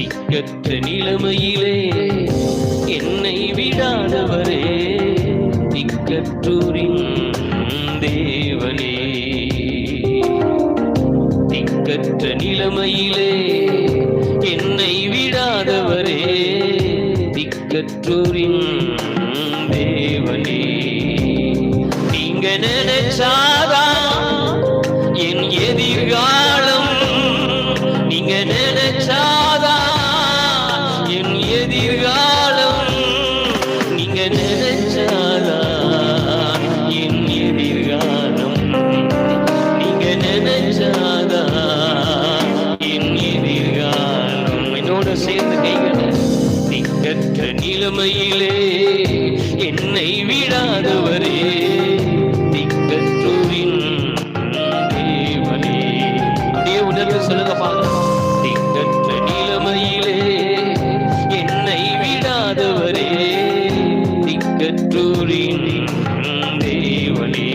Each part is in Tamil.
திக்கற்ற நிலைமையிலே என்னை விடாதவரே திக்கற்றூரின் தேவனே. திக்கற்ற நிலைமையிலே என்னை விடாதவரே திக்கற்றூரின் தேவனே. நீங்க நினைச்சாதான் என் எதிர்கால நிலைமையிலே என்னை விடாதவரே திக்கற்றோரின் தேவனே அப்படியே உணர்வு சொல்லுங்க பார்க்கலாம் திக்கற்ற நிலைமையிலே என்னை விடாதவரே திக்கற்றோரின் தேவனே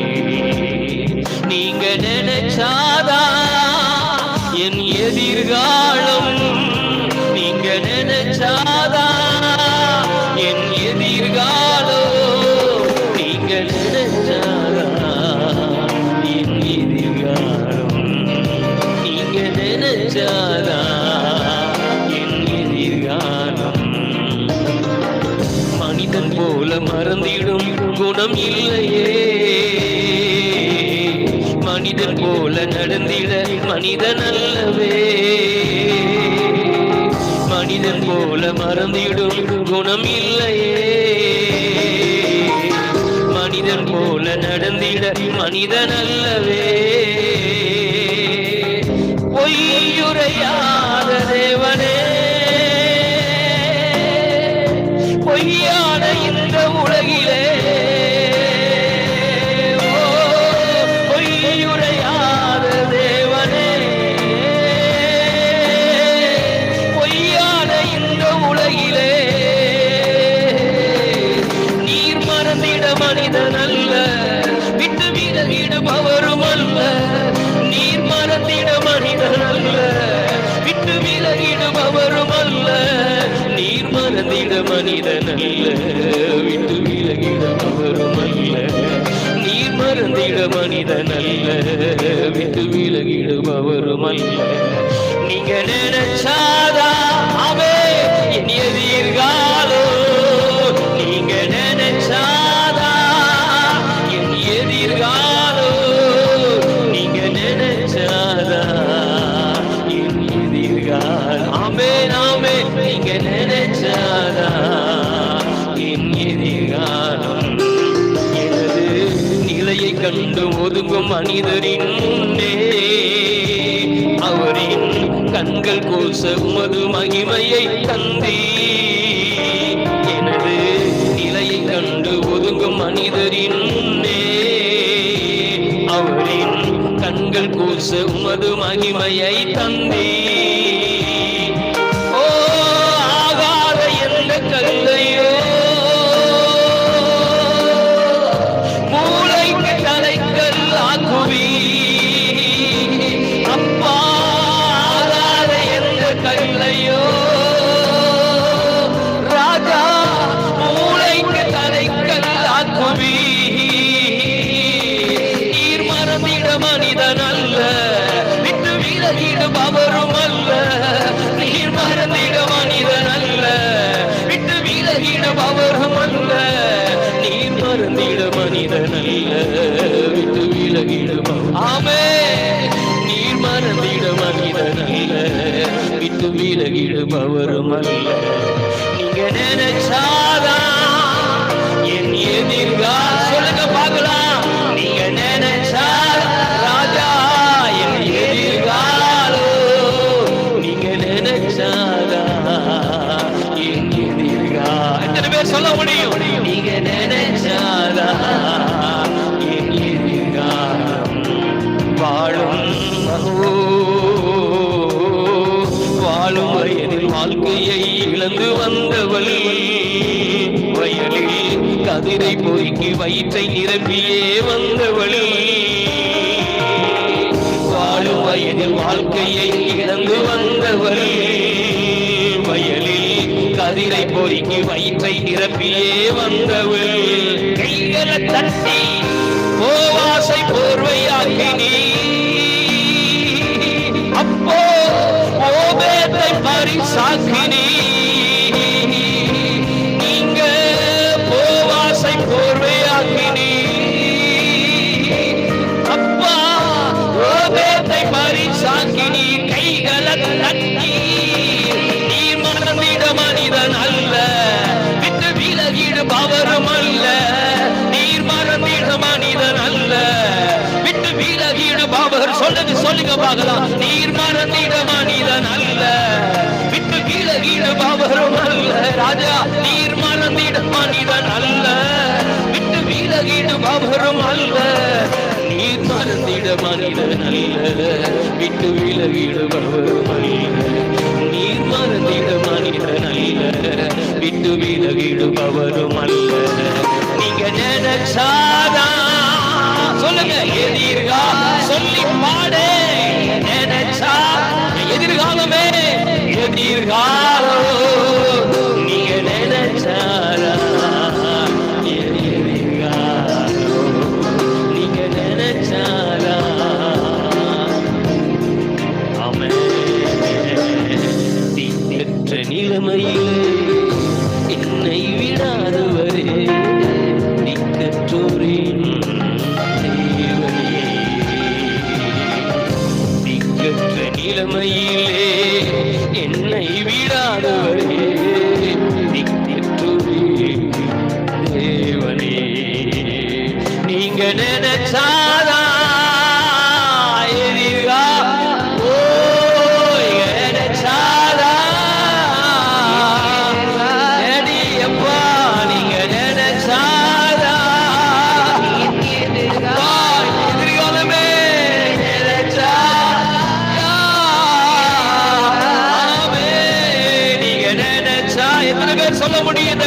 நீங்க நினைச்சாதா என் எதிர்காலம் நினைச்சாதா என் எதிர்காலம் மனிதன் போல மறந்திடும் குணம் இல்லையே. மனிதன் போல நடந்திட மனிதன் அல்லவே. மனிதன் போல மறந்திடும் குணம் இல்லையே. மனிதன் போல நடந்திட மனிதன் அல்லவே. பொய்யோ பொய்யாத தேவனே பொய்யா மறந்திட மனிதன் அல்ல. விட்டு விலகிடுபவரும் அல்ல. நீர் மறந்திட மனிதன் அல்ல. விட்டு விலகிடுபவரும் அல்ல. நீங்க நினைச்சாதா மனிதரின் முன்னே அவரின் கண்கள் கூச உமது மகிமையை தந்தி. எனது நிலையை கண்டு ஒதுங்கும் மனிதரின் முன்னே அவரின் கண்கள் கூச உமது மகிமையை தந்தீ. விலகிடுபவரும் அல்ல. நீர் மறந்திட மனிதன் அல்ல விட்டு விலகிடுபவரும் அல்ல. நீர் மறந்திட மனிதன் அல்ல விட்டு விலகிடும் ஆமே. நீர் மறந்திட மனிதன் அல்ல விட்டு விலகிடும் அவரும் அல்ல. நீங்க நினைச்சாதான் என் எதிர்கால வாழ்க்கையை இழந்து வந்தவள். வயலில் கதிரை பொறுக்கி வயிற்றை நிரப்பியே வந்தவள். வாழும் வயதில் வாழ்க்கையை இழந்து வந்தவள். வயலில் கதிரை பொறுக்கி வயிற்றை நிரப்பியே வந்தவள். கைகளை தட்டி போவாசை போர்வையாக்கி நீ. கனி. நீங்க போவாசை போர்வையாக்கினி அப்பா ஓபேத்தை பரிசாக்கினி. கைகளை தட்டி சொல்லுங்க சொல்லுங்க பார்க்கலாம். நீர் மறந்திட நீதான் அல்ல. விட்டு கீழகீட பாபரும் அல்ல. ராஜா நீர் மறந்திட நீதான் அல்ல. விட்டு மீளகீட பாபரும் அல்ல. நீர் மறந்திட நீதான் அல்ல. விட்டு விலகிடுபவரும் அல்ல. நீர் மறந்திட நீதான் அல்ல. விட்டு விலகிடுபவரும் அல்ல. நீங்க நினைச்சாதான் சொல்லுங்க எதிர்கால சொல்லி பாடு. நினைச்சா எதிர்காலமே எதிர்கால. இளமையிலே என்னை விடாதவரே தேவனே. நீங்க நினைச்சா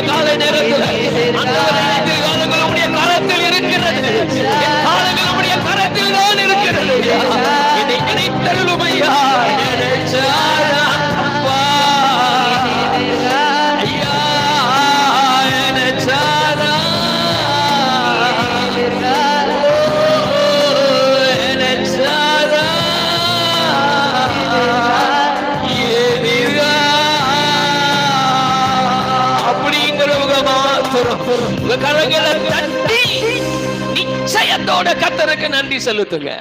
சொல்ல முடியும் மாத்திரம் உங்க கரங்களை தட்டி நிச்சயத்தோட கத்தருக்கு நன்றி செலுத்துங்க.